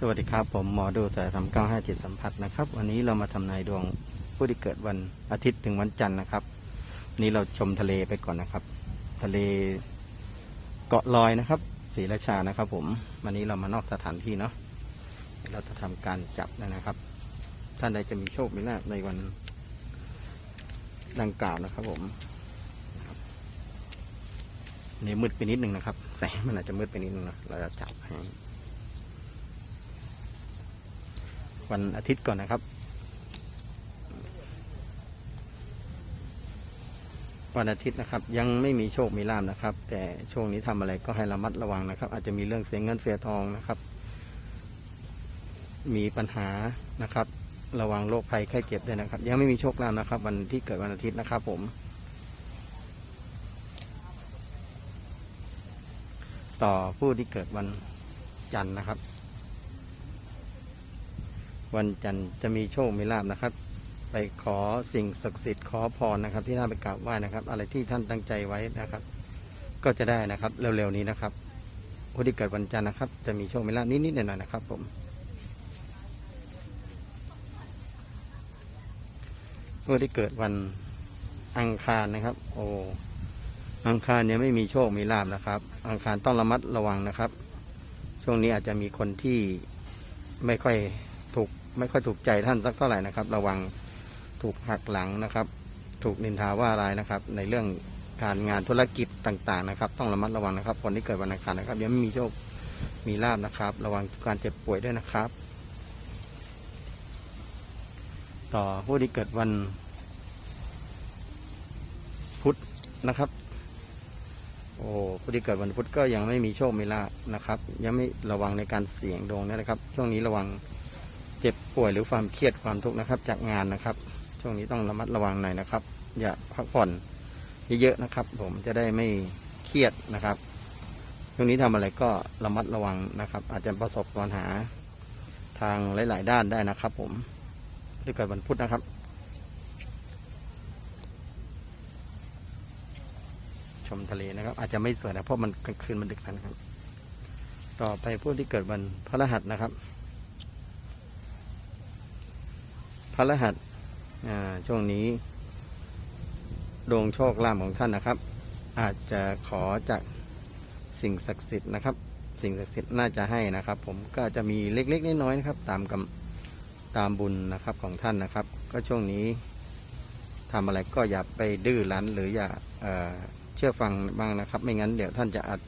สวัสดีครับ ผมหมอดูสายสามเก้าห้าจิตสัมผัสนะครับ วันนี้เรามาทำนายดวงผู้ที่เกิดวันอาทิตย์ถึงวันจันทร์นะครับวันนี้เราชมทะเลไปก่อนนะครับ ทะเลเกาะลอยนะครับศรีราชานะครับ ผมวันนี้เรามานอกสถานที่เนาะเราจะทำการจับนะครับ ท่านใดจะมีโชคมีลาภในวันดังกล่าวนะครับ ผมนี่มืดไปนิดนึงนะครับ แสงมันอาจจะมืดไปนิดนึงนะเราจะจับให้ วันอาทิตย์ก่อนนะครับ วันอาทิตย์นะครับ ยังไม่มีโชคมีลาภนะครับ แต่ช่วงนี้ทำอะไรก็ให้ระมัดระวังนะครับ อาจจะมีเรื่องเสียเงินเสียทองนะครับ มีปัญหานะครับ ระวังโรคภัยไข้เจ็บด้วยนะครับ ยังไม่มีโชคลาภนะครับ วันที่เกิดวันอาทิตย์นะครับ ผมต่อผู้ที่เกิดวันจันทร์นะครับ วันจันทร์จะมีโชคมีลาบนะครับ ไปขอสิ่งศักดิ์สิทธิ์ขอพรนะครับ ที่ท่านไปกราบไหว้นะครับ อะไรที่ท่านตั้งใจไว้นะครับ ก็จะได้นะครับเร็วๆนี้นะครับผู้ที่เกิดวันจันทร์นะครับ จะมีโชคมีลาบนิดๆหน่อยๆนะครับ ผมผู้ที่เกิดวันอังคารนะครับ โอ้อังคารเนี่ยไม่มีโชคมีลาบนะครับ อังคารต้องระมัดระวังนะครับ ช่วงนี้อาจจะมีคนที่ไม่ค่อย ไม่ค่อยถูกใจท่านสักเท่าไหร่นะครับ ระวังถูกหักหลังนะครับ ถูกนินทาว่าร้ายนะครับ ในเรื่องการงานธุรกิจต่างๆนะครับ ต้องระมัดระวังนะครับ คนที่เกิดวันอังคารนะครับยังไม่มีโชคมีลาบนะครับ ระวังการเจ็บป่วยด้วยนะครับ ต่อผู้ที่เกิดวัน พุธนะครับ โอ้ผู้ที่เกิดวันพุธก็ยังไม่มีโชคมีลาบนะครับ ยังไม่ระวังในการเสี่ยงดวงนะครับ ช่วงนี้ระวัง เจ็บป่วยหรือความเครียดความทุกข์นะครับ จากงานนะครับ ช่วงนี้ต้องระมัดระวังหน่อยนะครับ อย่าพักผ่อนเยอะๆนะครับ ผมจะได้ไม่เครียดนะครับช่วงนี้ทำอะไรก็ระมัดระวังนะครับ อาจจะประสบปัญหาทางหลาย ๆ ด้านได้นะครับ ผมด้วยเกิดวันพุธนะครับ ชมทะเลนะครับ อาจจะไม่สวยนะเพราะมันกลางคืนมันดึกนะครับ ต่อไปผู้ที่เกิดวันพฤหัสนะครับ พระรหัสช่วงนี้ดวงโชคลาภของท่านนะครับ อาจจะขอจากสิ่งศักดิ์สิทธิ์นะครับ สิ่งศักดิ์สิทธิ์น่าจะให้นะครับ ผมก็จะมีเล็กๆน้อยๆนะครับ ตามกำตามบุญนะครับของท่านนะครับ ก็ช่วงนี้ทำอะไรก็อย่าไปดื้อรั้น หรืออย่าเเชื่อฟังบ้างนะครับ ไม่งั้นเดี๋ยวท่านจะอาจ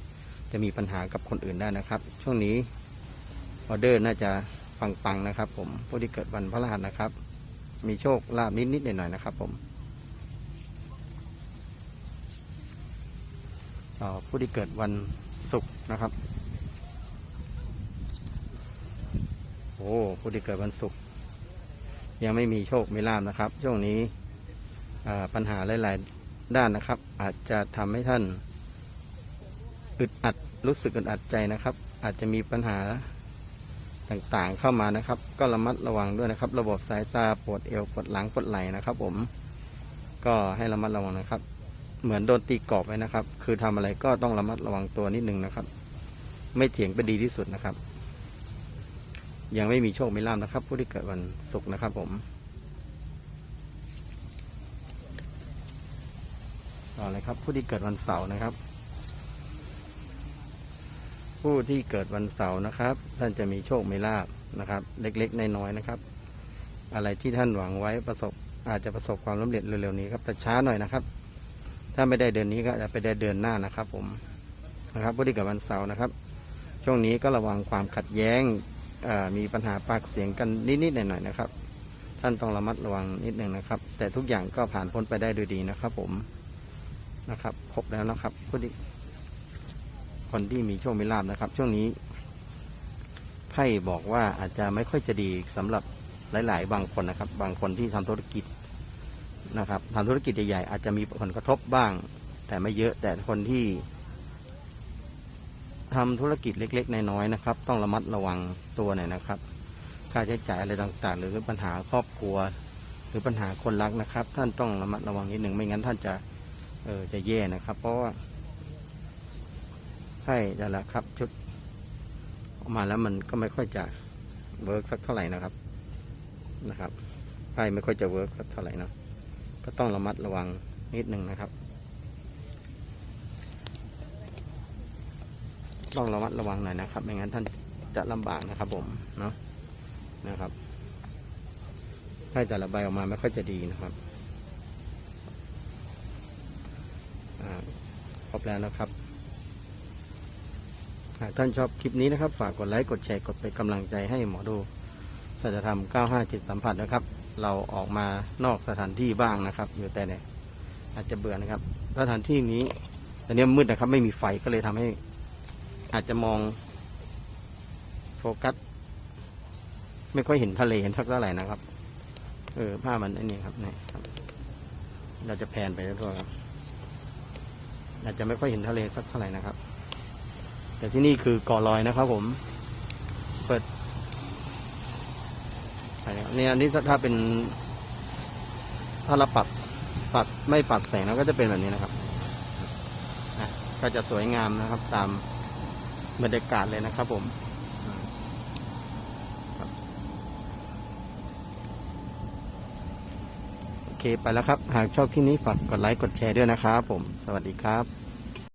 จะมีปัญหากับคนอื่นได้นะครับ ช่วงนี้ออเดอร์น่าจะปังๆนะครับ ผมผู้ที่เกิดวันพระรหัสนะครับ มีโชคลาภนิดๆหน่อยๆนะครับ ผมผู้ที่เกิดวันศุกร์นะครับโอ้ผู้ที่เกิดวันศุกร์ยังไม่มีโชคไมีลาภนะครับ ช่วงนี้ปัญหาหลาย ๆ ด้านนะครับ อาจจะทำให้ท่านอึดอัดรู้สึกอึดอัดใจนะครับ อาจจะมีปัญหา ต่างๆเข้ามานะครับ ก็ระมัดระวังด้วยนะครับ ระบบสายตาปวดเอวปวดหลังปวดไหล่นะครับ ผม ก็ให้ระมัดระวังนะครับ เหมือนโดนตีกรอบไว้นะครับ คือทำอะไรก็ต้องระมัดระวังตัวนิดนึงนะครับ ไม่เถียงไปดีที่สุดนะครับ ยังไม่มีโชคไม่ลาภนะครับ ผู้ที่เกิดวันศุกร์นะครับ ผมต่อเลยครับ ผู้ที่เกิดวันเสาร์นะครับ ผู้ที่เกิดวันเสาร์นะครับ ท่านจะมีโชคมีลาบนะครับ เล็กๆน้อยๆนะครับ อะไรที่ท่านหวังไว้ประสบอาจจะประสบความสำเร็จเร็วๆนี้ครับแต่ช้าหน่อยนะครับ ถ้าไม่ได้เดือนนี้ก็จะไปได้เดือนหน้านะครับ ผมนะครับผู้ที่เกิดวันเสาร์นะครับ ช่วงนี้ก็ระวังความขัดแย้งมีปัญหาปากเสียงกันนิดๆหน่อยๆนะครับ ท่านต้องระมัดระวังนิดหนึ่งนะครับ แต่ทุกอย่างก็ผ่านพ้นไปได้ด้วยดีนะครับ ผมนะครับ ครบแล้วนะครับผู้ที่ คนที่มีโชคมีลาบนะครับ ช่วงนี้ไพ่บอกว่าอาจจะไม่ค่อยจะดีสำหรับหลาย ๆ บางคนนะครับ บางคนที่ทำธุรกิจนะครับทำธุรกิจใหญ่ๆอาจจะมีผลกระทบบ้าง แต่ไม่เยอะแต่คนที่ทำธุรกิจเล็กๆ น้อยๆนะครับ ต้องระมัดระวังตัวหน่อยนะครับ ค่าใช้จ่ายอะไรต่างๆ หรือปัญหาครอบครัว หรือปัญหาคนรักนะครับ ท่านต้องระมัดระวังนิดหนึ่งไม่งั้นท่านจะเออจะแย่นะครับ เพราะว่า ไพ่แต่ละครับ ชุดออกมาแล้วมันก็ไม่ค่อยจะเวิร์กสักเท่าไหร่นะครับนะครับไพ่ไม่ค่อยจะเวิร์กสักเท่าไหร่นะก็ต้องระมัดระวังนิดหนึ่งนะครับ ต้องระมัดระวังหน่อยนะครับ ไม่งั้นท่านจะลำบากนะครับ ผมเนาะนะครับไพ่แต่ละใบออกมาไม่ค่อยจะดีนะครับอ่าครบแล้วนะครับ หากท่านชอบคลิปนี้นะครับ ฝากกดไลค์กดแชร์กดเป็นกำลังใจให้หมอดูสัจธรรม 95จิตสัมผัสนะครับ เราออกมานอกสถานที่บ้างนะครับ อยู่แต่เนี่ยอาจจะเบื่อนะครับ สถานที่นี้ตอนนี้มืดนะครับ ไม่มีไฟก็เลยทำให้ อาจจะมอง โฟกัส ไม่ค่อยเห็นทะเลเห็นทักเท่าไหร่นะครับ เออผ้ามันอ้นี่ครับนี่ครับเราจะแพนไปทั่วๆครับอาจจะไม่ค่อยเห็นทะเลสักเท่าไหร่นะครับ แต่ที่นี่คือเกาะลอยนะครับผม เปิดอะไรครับนี่อันนี้ถ้าเป็น ถ้าเราปรับปรับไม่ปรับแสงแล้วก็จะเป็นแบบนี้นะครับก็จะสวยงามนะครับ ตามบรรยากาศเลยนะครับผมโอเคไปแล้วครับ หากชอบคลิปนี้ฝากกดไลค์กดแชร์ด้วยนะครับผม สวัสดีครับ